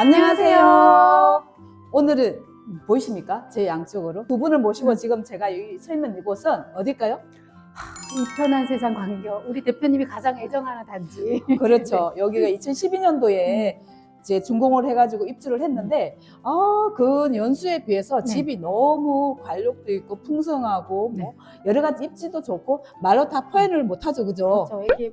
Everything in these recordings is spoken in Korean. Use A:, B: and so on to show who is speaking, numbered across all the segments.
A: 안녕하세요. 오늘은 보이십니까? 제 양쪽으로 두 분을 모시고 지금 제가 여기 서 있는 이곳은 어딜까요?
B: 이 편한 세상 광교 우리 대표님이 가장 애정하는 단지.
A: 그렇죠. 여기가 2012년도에 이제 준공을 해가지고 입주를 했는데, 아, 그 연수에 비해서
B: 네.
A: 집이 너무 관록도 있고 풍성하고
B: 네.
A: 뭐 여러 가지 입지도 좋고 말로 다 표현을 못하죠, 그죠?
B: 그렇죠. 이게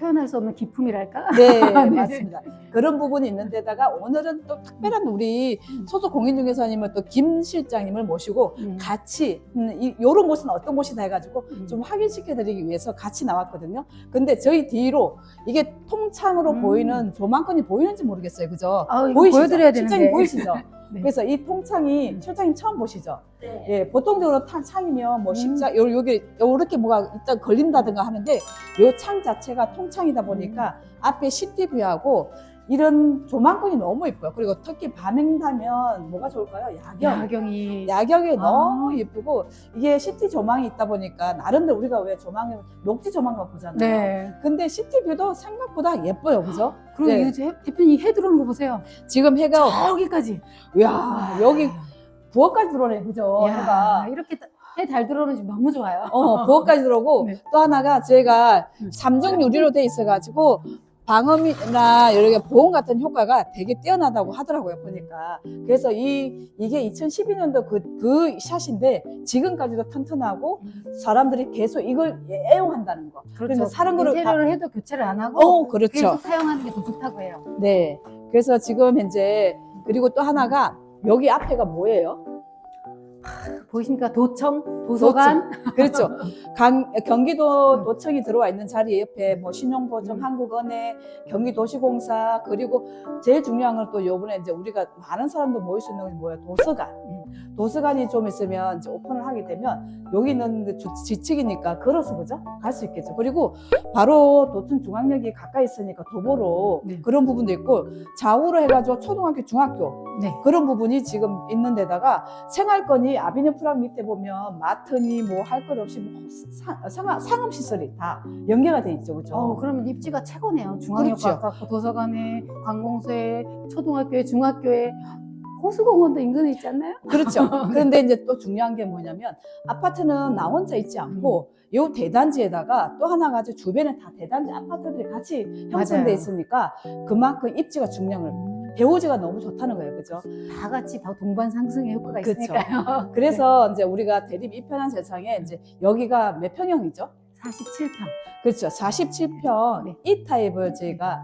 B: 표현할 수 없는 기품이랄까?
A: 네,
B: 네.
A: 맞습니다. 그런 부분이 있는데다가 오늘은 또 특별한 우리 소속 공인중개사님을 또 김 실장님을 모시고
B: 음.
A: 같이 음, 이, 요런 곳은 어떤 곳이다 해가지고
B: 음.
A: 좀 확인시켜 드리기 위해서 같이 나왔거든요. 근데 저희 뒤로 이게 통창으로
B: 음.
A: 보이는 조망권이 보이는지 모르겠어요. 그죠?
B: 아,
A: 보이시죠?
B: 보여드려야
A: 실장님
B: 되는데.
A: 보이시죠?
B: 네.
A: 그래서 이 통창이 실장님 처음 보시죠?
C: 네.
A: 예, 보통적으로 탄 창이면 뭐
B: 음.
A: 십자 요 여기 요렇게 뭐가 일단 걸린다든가 하는데 요 창 자체가 통창이다 보니까
B: 음.
A: 앞에 시티뷰하고 이런 조망권이 너무 예뻐요. 그리고 특히 밤행다면 뭐가 좋을까요? 야경.
B: 야경이
A: 야경이
B: 아.
A: 너무 예쁘고 이게 시티 조망이 있다 보니까 나름대로 우리가 왜 조망을 녹지 조망만 보잖아요.
B: 네.
A: 근데 시티 뷰도 생각보다 예뻐요, 그죠?
B: 그리고
A: 네.
B: 이 제- 대표님 해 들어오는 거 보세요.
A: 지금 해가
B: 저기까지.
A: 야 여기 부엌까지 들어오네, 그죠?
B: 야,
A: 해가
B: 이렇게 해 달 들어오는 집 너무 좋아요.
A: 어, 부엌까지 들어오고
B: 네.
A: 또 하나가 저희가
B: 음.
A: 삼중 유리로 돼 있어가지고 방음이나 이렇게 보온 같은 효과가 되게 뛰어나다고 하더라고요 보니까 그래서 이 이게 2012년도 그, 그 샷인데 지금까지도 튼튼하고 사람들이 계속 이걸 애용한다는 거. 그래서 사는 거를
B: 인테리어를 해도 교체를 안 하고
A: 어 그렇죠.
B: 계속 사용하는 게 더 좋다고 해요.
A: 네. 그래서 지금 현재 그리고 또 하나가 여기 앞에가 뭐예요?
B: 보이십니까? 도청, 도서관.
A: 그렇죠. 강, 경기도 도청이 들어와 있는 자리 옆에 뭐 신용보증,
B: 음.
A: 한국은행, 경기도시공사 그리고 제일 중요한 건 또 요번에 이제 우리가 많은 사람도 모일 수 있는 게 뭐예요? 도서관.
B: 음.
A: 도서관이 좀 있으면 이제 오픈을 하게 되면 여기는 지측이니까 걸어서 그죠? 갈 수 있겠죠. 그리고 바로 도청 중앙역이 가까이 있으니까 도보로
B: 네.
A: 그런 부분도 있고 좌우로 해가지고 초등학교, 중학교
B: 네.
A: 그런 부분이 지금 있는 데다가 생활권이 아비뉴 프랑 밑에 보면 마트니 뭐 할 것 없이 뭐 상, 상, 상업 시설이 다 연계가 돼 있죠. 그죠?
B: 어, 그러면 입지가 최고네요. 중앙역
A: 그렇죠.
B: 도서관에, 관공서에, 초등학교에, 중학교에, 호수공원도 인근에 있지 않나요?
A: 그렇죠. 그런데 이제 또 중요한 게 뭐냐면 아파트는 나 혼자 있지 않고
B: 음.
A: 요 대단지에다가 또 하나 가지고 주변에 다 대단지 아파트들이 같이 형성돼. 있으니까 그만큼 입지가 중량을 배우지가 너무 좋다는 거예요. 그죠?
B: 다 같이 더 동반 상승의 효과가
A: 그쵸.
B: 있으니까요.
A: 그래서 이제 우리가 대립 이 편한 세상에 이제 여기가 몇 평형이죠?
B: 47평.
A: 그렇죠. 47평
B: 네.
A: 이 타입을 저희가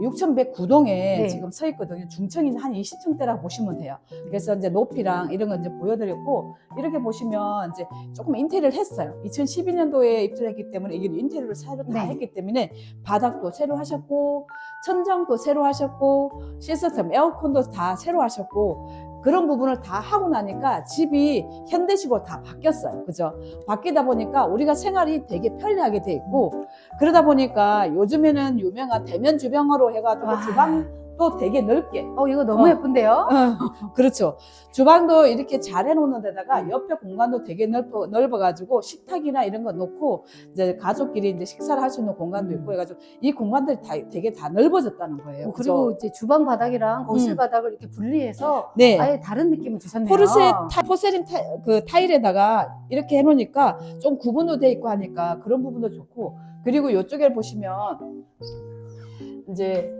A: 6109동에
B: 네.
A: 지금 서 있거든요. 중청이 한 20층대라고 보시면 돼요. 그래서 이제 높이랑 이런 거 이제 보여드렸고, 이렇게 보시면 이제 조금 인테리어를 했어요. 2012년도에 입주를 했기 때문에 이게 인테리어를 새로 다
B: 네.
A: 했기 때문에 바닥도 새로 하셨고, 천장도 새로 하셨고, 시스템, 에어컨도 다 새로 하셨고, 그런 부분을 다 하고 나니까 집이 현대식으로 다 바뀌었어요. 그죠? 바뀌다 보니까 우리가 생활이 되게 편리하게 돼 있고, 그러다 보니까 요즘에는 유명한 대면 주방으로 해가지고
B: 와.
A: 주방 도 되게 넓게.
B: 어, 이거 너무
A: 어.
B: 예쁜데요?
A: 어, 그렇죠. 주방도 이렇게 잘 해놓는 데다가 옆에 공간도 되게 넓어, 넓어가지고 식탁이나 이런 거 놓고 이제 가족끼리 이제 식사를 할 수 있는 공간도 있고 해가지고 이 공간들이 다 되게 다 넓어졌다는 거예요.
B: 어,
A: 그죠?
B: 그리고 이제 주방 바닥이랑 거실
A: 음.
B: 바닥을 이렇게 분리해서
A: 네.
B: 아예 다른 느낌을 주셨네요.
A: 포르쉐 타, 포세린 타, 그 타일에다가 이렇게 해놓으니까 좀 구분도 돼 있고 하니까 그런 부분도 좋고 그리고 이쪽에 보시면 이제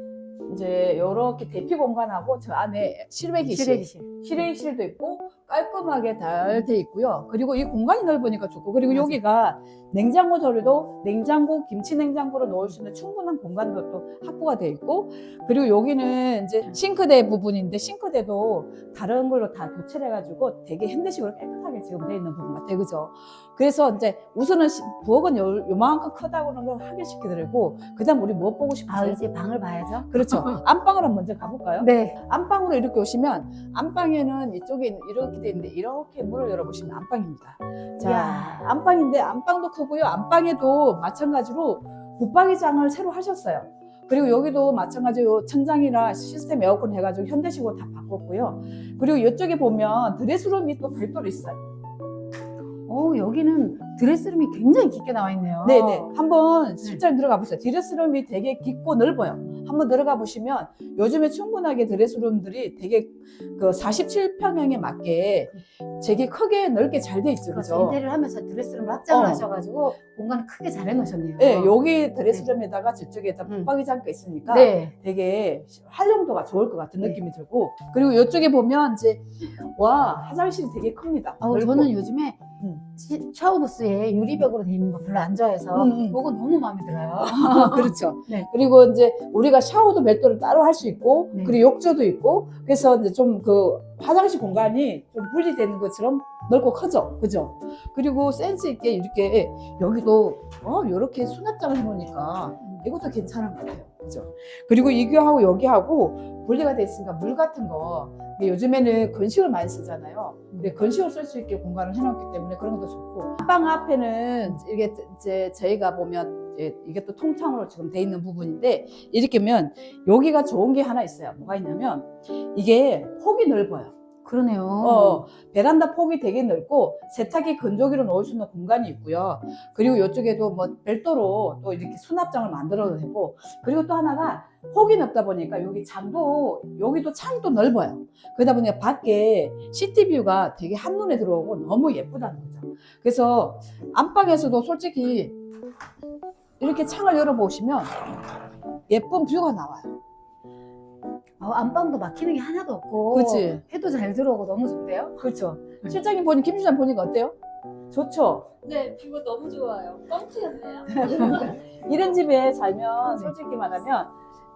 A: 이제 이렇게 대피 공간하고 저 안에 실외기실
B: 실외기실.
A: 실외기실도 있고 깔끔하게 잘 돼 있고요. 그리고 이 공간이 넓으니까 좋고 그리고
B: 맞아요.
A: 여기가 냉장고 조리도 냉장고 김치 냉장고로 넣을 수 있는 충분한 공간도 또 확보가 돼 있고 그리고 여기는 이제 싱크대 부분인데 싱크대도 다른 걸로 다 교체를 해가지고 되게 현대식으로 깨끗하게 지금 돼 있는 부분 같아요, 그죠? 그래서 이제 우선은 시- 부엌은 요, 요만큼 크다고 하는 걸 확인시켜 드리고 그다음 우리 뭐 보고
B: 아,
A: 싶으세요?
B: 이제 방을 봐야죠.
A: 그렇죠. 안방으로 한번 먼저 가볼까요?
B: 네.
A: 안방으로 이렇게 오시면 안방에는 이쪽에 있는- 이렇게 돼 있는데 이렇게 문을 열어보시면 안방입니다. 자,
B: 이야.
A: 안방인데 안방도 크고요. 안방에도 마찬가지로 붙박이장을 새로 하셨어요. 그리고 여기도 마찬가지로 천장이나 시스템 에어컨 해가지고 현대식으로 다 바꿨고요. 그리고 이쪽에 보면 드레스룸이 또 별도로 있어요.
B: 어, 여기는 드레스룸이 굉장히 깊게 나와 있네요.
A: 네네. 한번 실장 들어가 보세요. 드레스룸이 되게 깊고 넓어요. 한번 들어가 보시면 요즘에 충분하게 드레스룸들이 되게 그 47평형에 맞게 되게 크게 넓게 잘 돼 있죠.
B: 그렇죠.
A: 그죠?
B: 인테리어를 하면서 드레스룸을 확장을
A: 어.
B: 하셔가지고 공간을 크게 잘 해놓으셨네요.
A: 네, 여기 드레스룸에다가 저쪽에다
B: 음.
A: 붙박이 장가 있으니까
B: 네.
A: 되게 활용도가 좋을 것 같은
B: 네.
A: 느낌이 들고 그리고 이쪽에 보면 이제 와 화장실이 되게 큽니다.
B: 어,
A: 넓고.
B: 저는 요즘에
A: 음.
B: 시- 샤워부스에 유리벽으로 돼 있는 거 별로 안 좋아해서
A: 음, 음.
B: 이거 너무 마음에 들어요.
A: 그렇죠.
B: 네.
A: 그리고 이제 우리가 샤워도 별도로 따로 할 수 있고
B: 네.
A: 그리고 욕조도 있고 그래서 이제 좀 그 화장실 공간이 좀 분리되는 것처럼 넓고 크죠, 그죠? 그리고 센스 있게 이렇게 여기도 어 이렇게 수납장을 해놓으니까 이것도 괜찮은 것 같아요, 그죠? 그리고 이거하고 여기하고 분리가 돼 있으니까 물 같은 거 요즘에는 건식을 많이 쓰잖아요. 근데 건식을 쓸 수 있게 공간을 해놨기 때문에 그런 것도 좋고 방 앞에는 이게 이제 저희가 보면 이게 또 통창으로 지금 돼 있는 부분인데 이렇게 하면 여기가 좋은 게 하나 있어요. 뭐가 있냐면 이게 폭이 넓어요.
B: 그러네요.
A: 어, 베란다 폭이 되게 넓고 세탁기 건조기로 넣을 수 있는 공간이 있고요. 그리고 이쪽에도 뭐 별도로 또 이렇게 수납장을 만들어도 되고 그리고 또 하나가 폭이 넓다 보니까 여기 장도 여기도 또 넓어요. 그러다 보니까 밖에 시티뷰가 되게 한눈에 들어오고 너무 예쁘다는 거죠. 그래서 안방에서도 솔직히 이렇게 창을 열어보시면 예쁜 뷰가 나와요.
B: 어, 안방도 막히는 게 하나도 없고
A: 그치?
B: 해도 잘 들어오고 너무 좋은데요?
A: 그렇죠.
B: 네.
A: 실장님 보니 김 실장 보니까 어때요? 좋죠.
C: 네, 뷰가 너무 좋아요. 뻥튀였네요.
A: 이런 집에 살면
B: 네.
A: 솔직히 말하면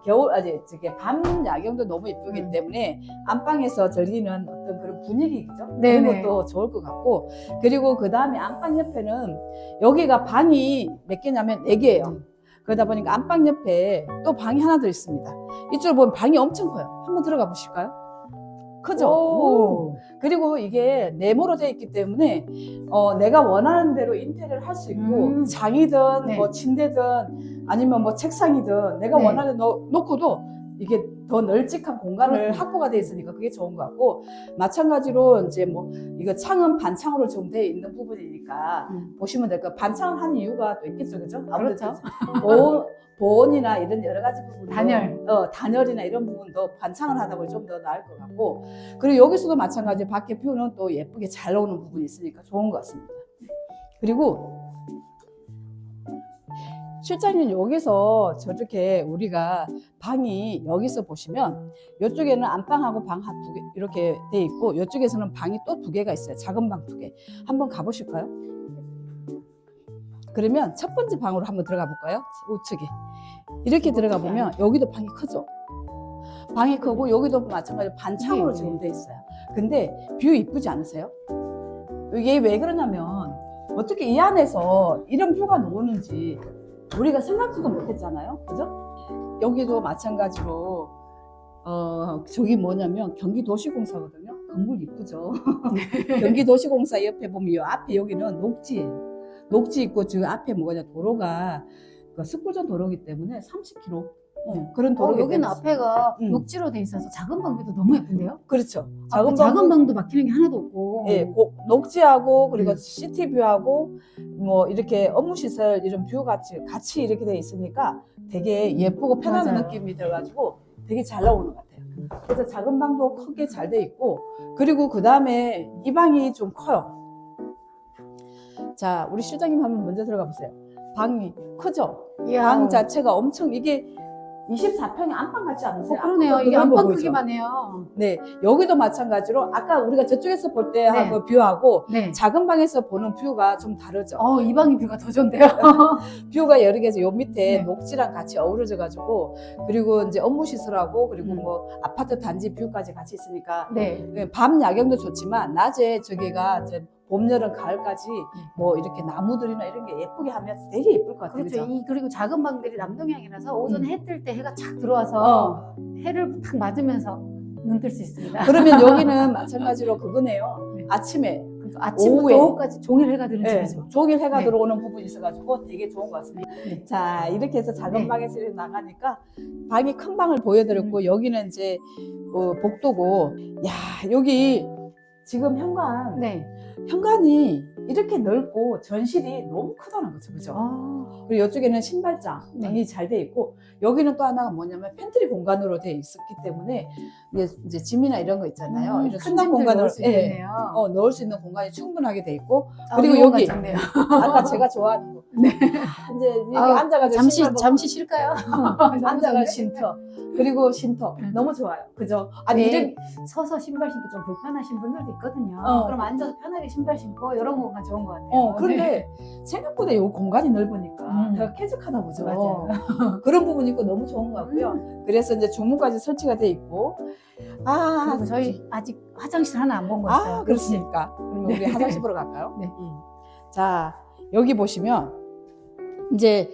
A: 겨울 아니 저게 밤 야경도 너무 이쁘기
B: 음.
A: 때문에 안방에서 즐기는 어떤 그런 분위기 있죠.
B: 네네.
A: 그런 것도 좋을 것 같고 그리고 그 다음에 안방 옆에는 여기가 방이 몇 개냐면 네 개예요.
B: 네.
A: 그러다 보니까 안방 옆에 또 방이 하나 더 있습니다. 이쪽으로 보면 방이 엄청 커요. 한번 들어가 보실까요? 크죠? 오. 그리고 이게 네모로 되어 있기 때문에 어, 내가 원하는 대로 인테리어를 할 수 있고
B: 음.
A: 장이든
B: 네.
A: 뭐 침대든 아니면 뭐 책상이든 내가
B: 네.
A: 원하는 거 놓고도 이게 더 널찍한 공간을
B: 그렇군요.
A: 확보가 돼 있으니까 그게 좋은 것 같고 마찬가지로 이제 뭐 이거 창은 반창으로 지금 되어 있는 부분이니까
B: 음.
A: 보시면 될 거 반창을 한 이유가 또 있겠죠, 그죠? 아무래도
B: 그렇죠.
A: 보온, 보온이나 이런 여러 가지 부분도
B: 단열.
A: 어, 단열이나 이런 부분도 반창을 하다 보니 좀더 나을 것 같고 그리고 여기서도 마찬가지 밖에 뷰는 또 예쁘게 잘 나오는 부분이 있으니까 좋은 것 같습니다. 그리고 실장님 여기서 저렇게 우리가 방이 여기서 보시면 이쪽에는 안방하고 방한두개 이렇게 돼 있고 이쪽에서는 방이 또 두 개가 있어요. 작은 방 두 개. 한번 가보실까요? 그러면 첫 번째 방으로 한번 들어가 볼까요? 우측에 이렇게 들어가 보면 여기도 방이 크죠. 방이 크고 여기도 마찬가지로 반창으로
B: 네,
A: 지금 돼 있어요. 근데 뷰 이쁘지 않으세요? 이게 왜 그러냐면 어떻게 이 안에서 이런 뷰가 나오는지 우리가 생각지도 못했잖아요. 그죠? 여기도 마찬가지로 어 저기 뭐냐면 경기도시공사거든요. 건물 이쁘죠. 경기도시공사 옆에 보면 이 앞에 여기는 녹지예요. 녹지 있고 저 앞에 뭐냐 도로가 그 스쿨전 도로기 때문에 30km 어, 그런
B: 어,
A: 도로기
B: 여기는 앞에가
A: 음.
B: 녹지로 돼 있어서 작은 방비도 너무 예쁜데요?
A: 그렇죠.
B: 작은,
A: 작은
B: 작은
A: 방도
B: 방도 막히는 게 하나도 없고.
A: 예, 고- 녹지하고 그리고
B: 음.
A: 시티뷰하고 뭐 이렇게 업무 시설 이런 뷰 같이 같이 이렇게 돼 있으니까 되게 예쁘고 편한
B: 맞아요.
A: 느낌이 들어가지고 되게 잘 나오는 것 같아요. 그래서 작은 방도 크게 잘 돼 있고 그리고 그 다음에 이 방이 좀 커요. 자, 우리 실장님 한번 먼저 들어가 보세요. 방이 크죠? 방 자체가 엄청 이게 24평이 안방 같지 않으세요?
B: 어, 그러네요. 이게 안방
A: 보이죠?
B: 크기만 해요.
A: 네, 여기도 마찬가지로 아까 우리가 저쪽에서 볼때
B: 네.
A: 하고 뷰하고
B: 네.
A: 작은 방에서 보는 뷰가 좀 다르죠.
B: 어, 이 방이 뷰가 더 좋은데요?
A: 뷰가 여러 개서 요 밑에
B: 네.
A: 녹지랑 같이 어우러져 가지고 그리고 이제 업무 시설하고 그리고
B: 음.
A: 뭐 아파트 단지 뷰까지 같이 있으니까
B: 네.
A: 네, 밤 야경도 좋지만 낮에 저기가 이제 봄, 여름, 가을까지 뭐 이렇게 나무들이나 이런 게 예쁘게 하면 되게 예쁠 것 같아요.
B: 그렇죠. 이, 그리고 작은 방들이 남동향이라서 오전에
A: 음.
B: 해뜰 때 해가 착 들어와서
A: 어.
B: 해를 탁 맞으면서 눈 뜰 수 있습니다.
A: 그러면 여기는 마찬가지로 그거네요.
B: 네.
A: 아침에
B: 아침부터. 오후까지 종일 해가 드는
A: 네,
B: 집이죠.
A: 종일 해가
B: 네.
A: 들어오는 부분이 있어가지고 되게 좋은 것 같습니다.
B: 네.
A: 자, 이렇게 해서 작은
B: 네.
A: 방에서 나가니까 방이 큰 방을 보여드렸고
B: 음.
A: 여기는 이제 어, 복도고 야 여기 지금 현관
B: 네.
A: 현관이 이렇게 넓고 전실이 너무 크다는 거죠, 그죠?
B: 아,
A: 그리고 이쪽에는 신발장이
B: 네.
A: 잘돼 있고 여기는 또 하나가 뭐냐면 팬트리 공간으로 돼 있었기 때문에 이제, 이제 짐이나 이런 거 있잖아요.
B: 음,
A: 이런
B: 큰
A: 수납 공간을
B: 넣을 수
A: 예,
B: 있겠네요.
A: 어, 넣을 수 있는 공간이 충분하게 돼 있고
B: 아,
A: 그리고 여기. 아까 제가 좋아하는 거
B: 네.
A: 이제
B: 아,
A: 앉아가지고
B: 잠시 잠시 쉴까요?
A: 앉아가 쉼터 그리고 쉼터
B: 음.
A: 너무 좋아요. 그죠? 아니
B: 네.
A: 이런
B: 서서 신발 신기 좀 불편하신 분들도 있거든요.
A: 어.
B: 그럼 앉아서 편하게 신발 신고 이런 공간 좋은 것 같아요.
A: 어 그런데
B: 네.
A: 생각보다 이 공간이 넓으니까
B: 음.
A: 더 쾌적하다 보죠.
B: 맞아요.
A: 그런 부분이 있고 너무 좋은 것 같고요. 그래서 이제 주문까지 설치가 돼 있고 아
B: 그리고 저희 아직 화장실 하나 안 본 거 있어요.
A: 아 그렇습니까?
B: 네.
A: 우리 화장실 보러 갈까요?
B: 네.
A: 음. 자 여기 보시면 이제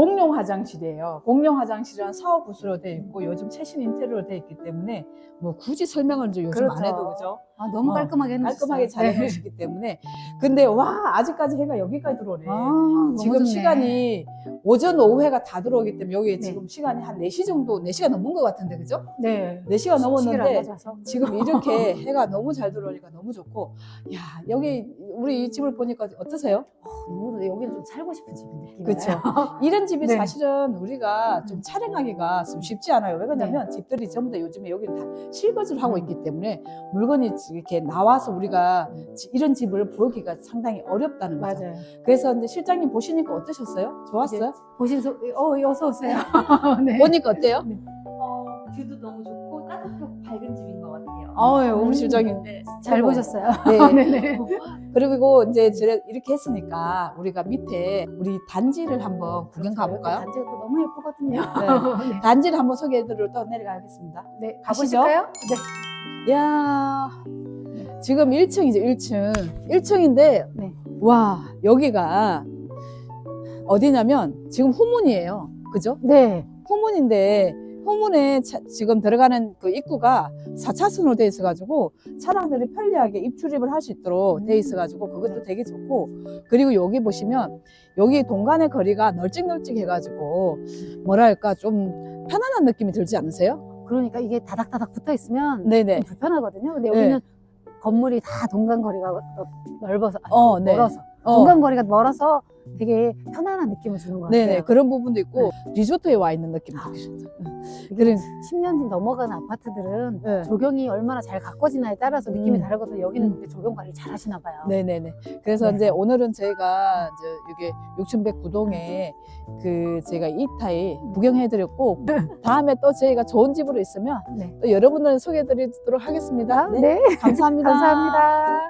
A: 공용 화장실이에요. 공용 화장실은 샤워 부스로 되어 있고 요즘 최신 인테리어로 되어 있기 때문에 뭐 굳이 설명을 이제 요즘 안
B: 그렇죠.
A: 해도 그죠?
B: 아, 너무
A: 어,
B: 깔끔하게 해놓으셨어요.
A: 깔끔하게 잘
B: 네.
A: 해놓으시기 때문에 근데 와 아직까지 해가 여기까지 들어오네.
B: 아,
A: 지금. 시간이 오전 오후해가 다 들어오기 때문에 여기
B: 네.
A: 지금 시간이 한 4시 정도 4시가 넘은 것 같은데 그죠?
B: 네.
A: 4시가
B: 시계를 안
A: 넘었는데. 지금 이렇게 해가 너무 잘 들어오니까 너무 좋고 야 여기 우리 이 집을 보니까 어떠세요?
B: 너무 여기는 좀 살고 싶은 집인데.
A: 그렇죠. 이런 집이
B: 네.
A: 사실은 우리가 좀 촬영하기가 좀 쉽지 않아요. 왜 그러냐면 집들이 전부 다 요즘에 여기는 다 실거주를 하고
B: 음.
A: 있기 때문에 물건이 이렇게 나와서 우리가 지- 이런 집을 보기가 상당히 어렵다는 거죠.
B: 맞아요.
A: 그래서 이제 실장님 보시니까 어떠셨어요? 좋았어요?
B: 보신 소, 어, 어서 오세요. 네.
A: 보니까 어때요?
C: 어, 뷰도 너무 좋고 따뜻하고 밝은 집인 것같
A: 아유,
B: 음.
A: 우리 실장님.
C: 네.
B: 잘
A: 어머.
B: 보셨어요.
A: 네.
B: 네네.
A: 그리고 이제 이렇게 했으니까 우리가 밑에 우리 단지를 한번 구경 가볼까요?
B: 단지가 또 너무 예쁘거든요. 네.
A: 단지를 한번 소개해드리러 또 내려가겠습니다.
B: 네.
A: 가시죠.
B: 가보실까요? 네.
A: 야 지금 1층이죠, 1층. 1층인데,
B: 네.
A: 와, 여기가 어디냐면 지금 후문이에요. 그죠?
B: 네.
A: 후문인데, 후문에 차- 지금 들어가는 그 입구가 4차 선으로 돼 있어가지고 차량들이 편리하게 입출입을 할 수 있도록 돼 있어가지고 그것도 되게 좋고 그리고 여기 보시면 여기 동간의 거리가 널찍널찍해가지고 뭐랄까 좀 편안한 느낌이 들지 않으세요?
B: 그러니까 이게 다닥다닥 붙어 있으면 불편하거든요. 근데
A: 네.
B: 여기는 건물이 다 동간 거리가 넓어서 아,
A: 어, 네.
B: 멀어서
A: 어.
B: 동간거리가 멀어서 되게 편안한 느낌을 주는 것 같아요.
A: 네네 그런 부분도 있고 리조트에 와 있는 느낌도 들죠.
B: 이게
A: 그래
B: 10년이 넘어간 아파트들은
A: 네.
B: 조경이 얼마나 잘 가꿔지나에 따라서 느낌이
A: 음.
B: 다르거든요. 여기는
A: 음.
B: 근데 조경 관리 잘 하시나 봐요.
A: 네네네. 그래서
B: 네.
A: 이제 오늘은 저희가 이제 이게 6,100 구동에 그 제가 이타이 구경해드렸고 다음에 또 저희가 좋은 집으로 있으면
B: 네.
A: 또 여러분들 소개해드리도록 하겠습니다. 네.
B: 네.
A: 감사합니다.
B: 감사합니다.